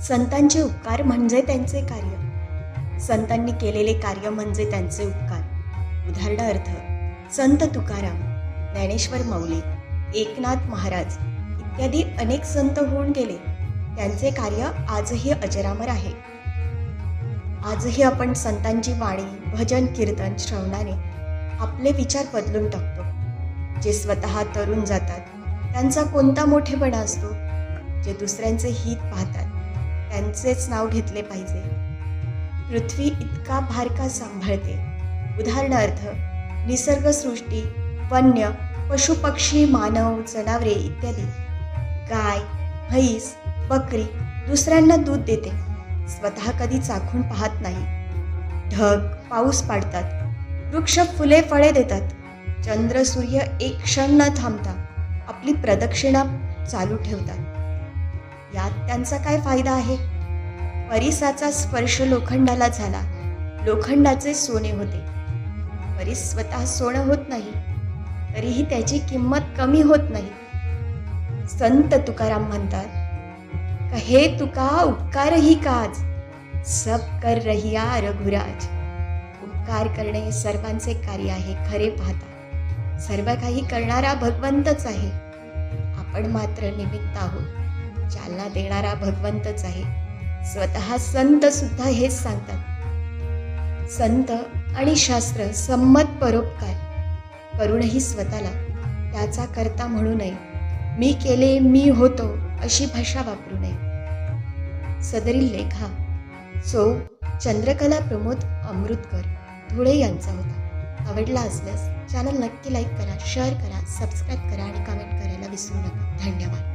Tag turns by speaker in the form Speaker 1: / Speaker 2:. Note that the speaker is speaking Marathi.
Speaker 1: संतांचे उपकार म्हणजे त्यांचे कार्य. संतांनी केलेले कार्य म्हणजे त्यांचे उपकार. उदाहरणार्थ संत तुकाराम ज्ञानेश्वर माऊली एकनाथ महाराज इत्यादी अनेक संत होऊन गेले. त्यांचे कार्य आजही अजरामर आहे. आजही आपण संतांची वाणी भजन कीर्तन श्रवणाने आपले विचार बदलून टाकतो. जे स्वतः तरुण जातात त्यांचा कोणता मोठेपणा असतो? जे दुसऱ्यांचे हित पाहतात त्यांचेच नाव घेतले पाहिजे. पृथ्वी इतका भारका सांभाळते. उदाहरणार्थ निसर्गसृष्टी वन्य पशुपक्षी मानव जनावरे इत्यादी. गाय म्हैस बकरी दुसऱ्यांना दूध देते. स्वतः कधी चाखून पाहत नाही. ढग पाऊस पाडतात. वृक्ष फुले फळे देतात. चंद्र सूर्य एक क्षण न थांबता आपली प्रदक्षिणा चालू ठेवतात. यात त्यांचा काय फायदा आहे? परिसाचा स्पर्श लोखंडाला झाला. लोखंडाचे सोने होते. परिस स्वतः सोनं होत नाही. तरीही त्याची किंमत कमी होत नाही. संत तुकाराम म्हणतात का हे तुका उपकारही काज सब कर रहिया रघुराज. उपकार करणे हे सर्वांचे कार्य आहे खरे पाहता. सर्व काही करणारा भगवंतच आहे. आपण मात्र निमित्त आहोत. चालना देणारा भगवंतच आहे. स्वतः संत सुद्धा हेच सांगतात. संत आणि शास्त्र संमत परोपकार. करूनही स्वतःला त्याचा करता म्हणू नये. मी केले मी होतो अशी भाषा वापरू नये. सदरील लेखा. सो चंद्रकला प्रमोद अमृतकर धुळे यांचा होता. आवडला असल्यास चॅनल नक्की लाईक करा शेअर करा सबस्क्राईब करा आणि कमेंट करायला विसरू नका. धन्यवाद.